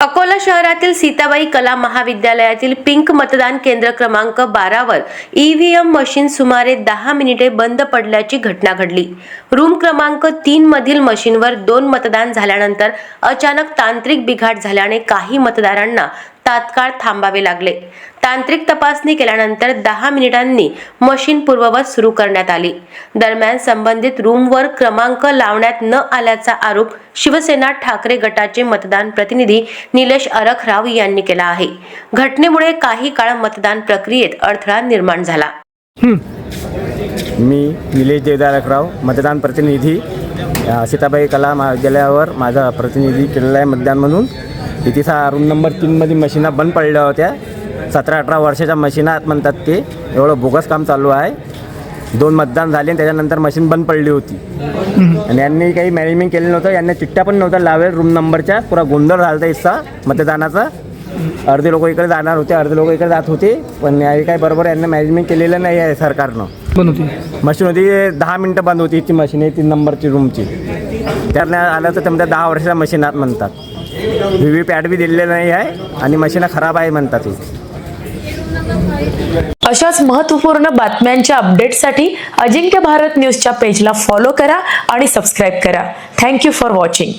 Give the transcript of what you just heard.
अकोला शहरातील सीताबाई कला महाविद्यालयातील पिंक मतदान केंद्र क्रमांक बारावर ईव्हीएम मशीन सुमारे दहा मिनिटे बंद पडल्याची घटना घडली. रूम क्रमांक तीन मधील मशीनवर दोन मतदान झाल्यानंतर अचानक तांत्रिक बिघाड झाल्याने काही मतदारांना तात्काळ थांबावे लागले. तांत्रिक तपासणी केल्यानंतर दहा मिनिटांनी मशीन पूर्ववत सुरू करण्यात आली. दरम्यान संबंधित रूमवर क्रमांक लावण्यात न आल्याचा आरोप शिवसेना ठाकरे गटाचे मतदान प्रतिनिधी निलेश अरखराव यांनी केला आहे. घटनेमुळे काही काळ मतदान प्रक्रियेत अडथळा निर्माण झाला. मी निलेश देवदारकराव मतदान प्रतिनिधी सीताबाई कला महाविद्यालयावर माझा प्रतिनिधी केलेला आहे मतदान म्हणून. सा रूम नंबर तीनमध्ये मशीना बंद पडल्या होत्या. सतरा अठरा वर्षाच्या मशीनात म्हणतात ते. एवढं बोगस काम चालू आहे. दोन मतदान झाले आणि त्याच्यानंतर मशीन बंद पडली होती. आणि यांनी काही मॅनेजमेंट केलं नव्हतं. यांना चिठ्ठ्या पण नव्हत्या लावेल रूम नंबरच्या पुरा गोंधळ झाला होता इथचा मतदानाचा. अर्धे लोक इकडे जाणार होते. अर्धे लोक इकडे जात होते. पण हे काय बरोबर यांना मॅनेजमेंट केलेलं नाही आहे सरकारनं. बंद होती. मशीन होती दहा मिनटं बंद होती ती मशीन आहे तीन नंबरची रूमची त्याला आलं तर ते म्हणतात दहा वर्षाच्या मशीनात म्हणतात. व्ही व्ही पॅड बी दिलेलं नाही आहे आणि मशीन खराब आहे म्हणतात अशाच महत्त्वपूर्ण बातम्यांच्या अपडेटसाठी अजिंक्य भारत न्यूजच्या पेजला फॉलो करा आणि सबस्क्राईब करा. Thank you for watching